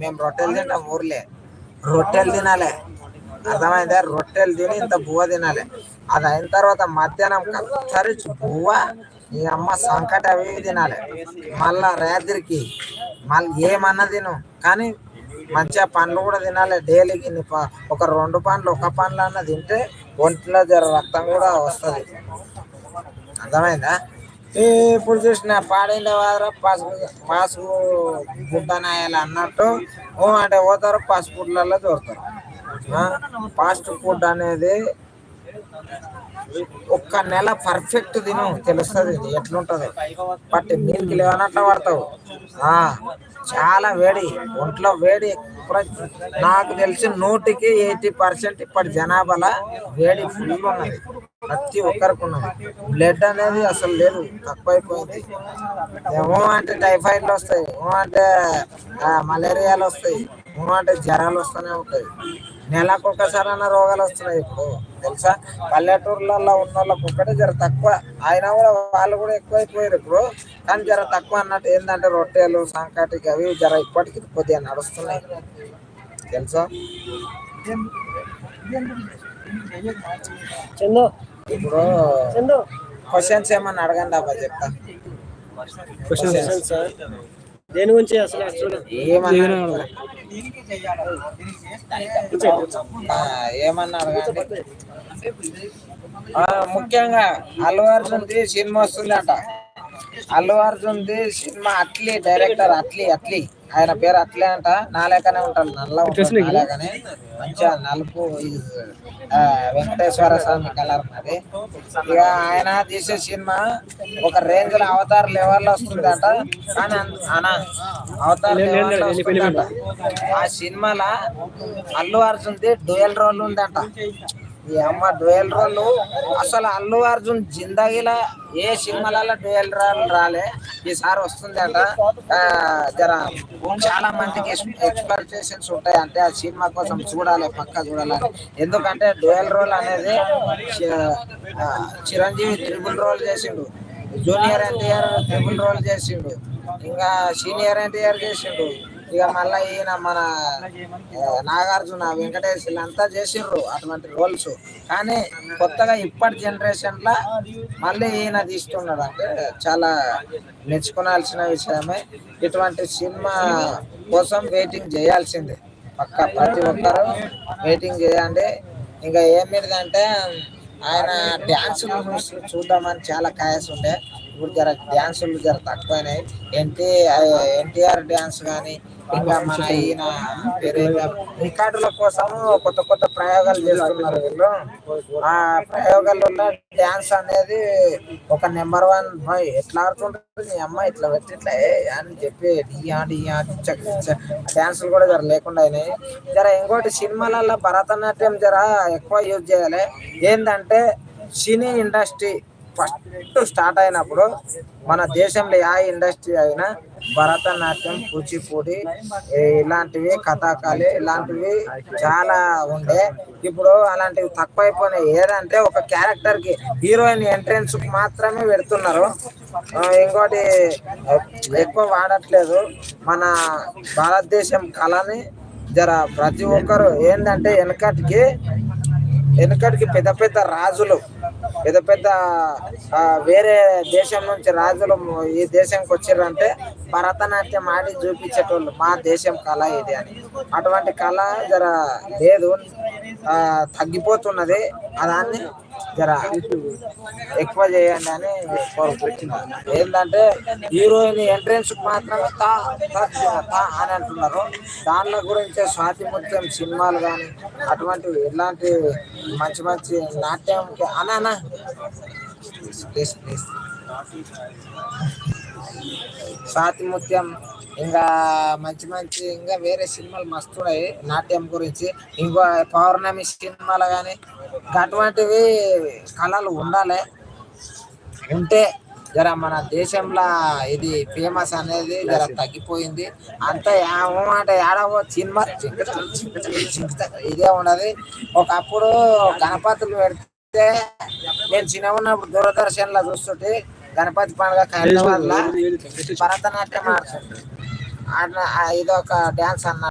మేము రొట్టెలు తింటాం ఊర్లే. రొట్టెలు తినాలి. అర్థమైందా? రొట్టెలు తిని ఇంత బువ్వ తినాలి. అది అయిన తర్వాత మధ్యాహ్నం కత్తరి బువ్వ ఈ అమ్మ సంకట అవి తినాలి. మళ్ళా రాత్రికి మళ్ళీ ఏమన్నా తిను. కానీ మంచిగా పండ్లు కూడా తినాలి. డైలీకి ప- ఒక రెండు పండ్లు ఒక పండ్లు అన్న తింటే ఒంట్లో జర రక్తం కూడా వస్తుంది. అర్థమైందా? ఇప్పుడు చూసిన పాడైన వారు పసుపు పసుపు గుడ్డనాయాలి అన్నట్టు ఓ అంటే పోతారు ఫాస్ట్ ఫుడ్లలో దొరుకుతారు. ఫాస్ట్ ఫుడ్ అనేది ఒక్క నెల పర్ఫెక్ట్ తిను తెలుస్తుంది ఇది ఎట్లుంటది. బట్ మిల్క్ లేవనట్ల పడతావు చాలా వేడి ఒంట్లో వేడి నాకు తెలిసి నూటికి ఎయిటీ పర్సెంట్ ఇప్పటి జనాభాలో వేడి ఫుల్ ఉన్నది. ప్రతి ఒక్కరికి ఉన్నది బ్లడ్ అనేది అసలు లేదు తక్కువైపోయింది. ఏమో అంటే టైఫాయిడ్లు వస్తాయి ఏమో అంటే మలేరియాలు వస్తాయి ఏమో అంటే జ్వరాలు వస్తూనే ఉంటాయి. నెలకు ఒకసారైనా రోగాలు వస్తున్నాయి ఇప్పుడు. తెలుసా? పల్లెటూర్లలో ఉన్న వాళ్ళకి ఒక్కటే జర తక్కువ. అయినా కూడా వాళ్ళు కూడా ఎక్కువైపోయారు ఇప్పుడు. కానీ జర తక్కువ అన్నట్టు ఏంటంటే రొట్టెలు సంకటికి అవి జర ఇప్పటికి కొద్దిగా నడుస్తున్నాయి. తెలుసా? చందు ఇప్పుడు చందు. క్వశ్చన్స్ ఏమన్నా అడగండి అబ్బా చెప్తా. దేని గురించి అసలు ఏమన్నా ఆ, ఏమన్నా అడగండి. ఆ, ముఖ్యంగా అల్లు అర్జున్ది సినిమా వస్తుందట. అల్లు అర్జున్ది సినిమా అట్లీ డైరెక్టర్ అట్లీ అట్లీ. ఆయన పేరు అట్లే అంట. నాలేకనే ఉంటాడు. నల్ల నాలేకనే మంచిగా నలుపు వెంకటేశ్వర స్వామి కలర్ మరి ఇక ఆయన తీసే సినిమా ఒక రేంజ్లో అవతార్ లెవెల్లో వస్తుందట. కానీ అంత- అనా అవతార్ level లో వస్తుందట. ఆ సినిమాలో అల్లు అర్జున్ది డ్యూయల్ రోల్ ఉందంట. ఈ అమ్మ డ్యూయల్ రోల్. అసలు అల్లు అర్జున్ జిందగీలా ఏ సినిమాలలో డ్యూయల్ రోల్ రాలే. ఈసారి వస్తుందట. ఆ, జర చాలా మందికి ఎక్స్పెక్టేషన్స్ ఉంటాయి అంటే ఆ సినిమా కోసం చూడాలి పక్క చూడాలని. ఎందుకంటే డ్యూయల్ రోల్ అనేది చిరంజీవి త్రిబుల్ రోల్ చేసిండు. జూనియర్ ఎన్టీఆర్ త్రిబుల్ రోల్ చేసిండు. ఇంకా సీనియర్ ఎన్టీఆర్ చేసిండు. ఇక మళ్ళీ ఈయన మన నాగార్జున వెంకటేష్ వీళ్ళంతా చేసిండ్రు అటువంటి రోల్స్ కానీ కొత్తగా ఇప్పటి జనరేషన్లో మళ్ళీ ఈయన తీస్తున్నాడు అంటే చాలా మెచ్చుకోనాల్సిన విషయమే. ఇటువంటి సినిమా కోసం వెయిటింగ్ చేయాల్సిందే. పక్క ప్రతి ఒక్కరు వెయిటింగ్ చేయండి. ఇంకా ఏమిటిదంటే ఆయన డ్యాన్స్ చూద్దామని చాలా కాయస్ ఉండే. ఇప్పుడు జర డ్యాన్సులు జర తక్కువైనాయి. ఎన్టీ ఎన్టీఆర్ డ్యాన్స్ కానీ ఇంకా మన ఈయన రికార్డుల కోసము కొత్త కొత్త ప్రయోగాలు చేస్తున్నారు వీళ్ళు. ఆ ప్రయోగాలలో డ్యాన్స్ అనేది ఒక నెంబర్ వన్ బాయ్ ఎట్లా ఆడుతుంటుంది నీ అమ్మ? ఇట్లా పెట్టి ఇట్లా అని చెప్పి డియా డియా డ్యాన్సులు కూడా జర లేకుండా అయినాయి. జర ఇంకోటి సినిమాలలో భరతనాట్యం జర ఎక్కువ యూజ్ చేయాలి. ఏంటంటే సినీ ఇండస్ట్రీ ఫస్ట్ స్టార్ట్ అయినప్పుడు మన దేశంలో ఏ ఇండస్ట్రీ అయినా భరతనాట్యం కూచిపూడి ఇలాంటివి కథాకళి ఇలాంటివి చాలా ఉండే. ఇప్పుడు అలాంటివి తక్కువైపోయినాయి. ఏదంటే ఒక క్యారెక్టర్కి హీరోయిన్ ఎంట్రెన్స్ మాత్రమే పెడుతున్నారు ఇంకోటి ఎక్కువ వాడట్లేదు. మన భారతదేశం కళని జర ప్రతి ఒక్కరు ఏంటంటే వెనకటికి వెనకటికి పెద్ద పెద్ద రాజులు పెద్ద పెద్ద వేరే దేశం నుంచి రాజులు ఈ దేశంకి వచ్చారంటే భరతనాట్యం ఆడి చూపించేటోళ్ళు మా దేశం కళ ఇది అని. అటువంటి కళ జర లేదు. తగ్గిపోతున్నది. దాన్ని జర ఎక్కువ చేయండి అని కోరుకుంటున్నాను ఏంటంటే హీరోయిన్ ఎంట్రెన్స్ మాత్రమే తా తా, తా అని అంటున్నారు. దానిలో గురించి స్వాతి ముత్యం సినిమాలు కానీ అటువంటివి ఎలాంటి మంచి మంచి నాట్యంకి అనా ప్లీజ్ ప్లీజ్ స్వాతి ముత్యం ఇంకా మంచి మంచి ఇంకా వేరే సినిమాలు మస్తు ఉన్నాయి. నాట్యం గురించి. ఇంకో పౌర్ణమి సినిమాలు కానీ అటువంటివి కళలు ఉండాలి. ఉంటే జర మన దేశంలో ఇది ఫేమస్ అనేది జర తగ్గిపోయింది. అంత అంటే ఏడవో సినిమా ఇదే ఉన్నది. ఒకప్పుడు గణపతులు పెడితే నేను చిన్న ఉన్నప్పుడు దూరదర్శన్లో చూస్తుంటే గణపతి పండుగ లో భరతనాట్యం ఆడుతుంది ఆడ- ఆ ఇదొక డ్యాన్స్ అన్న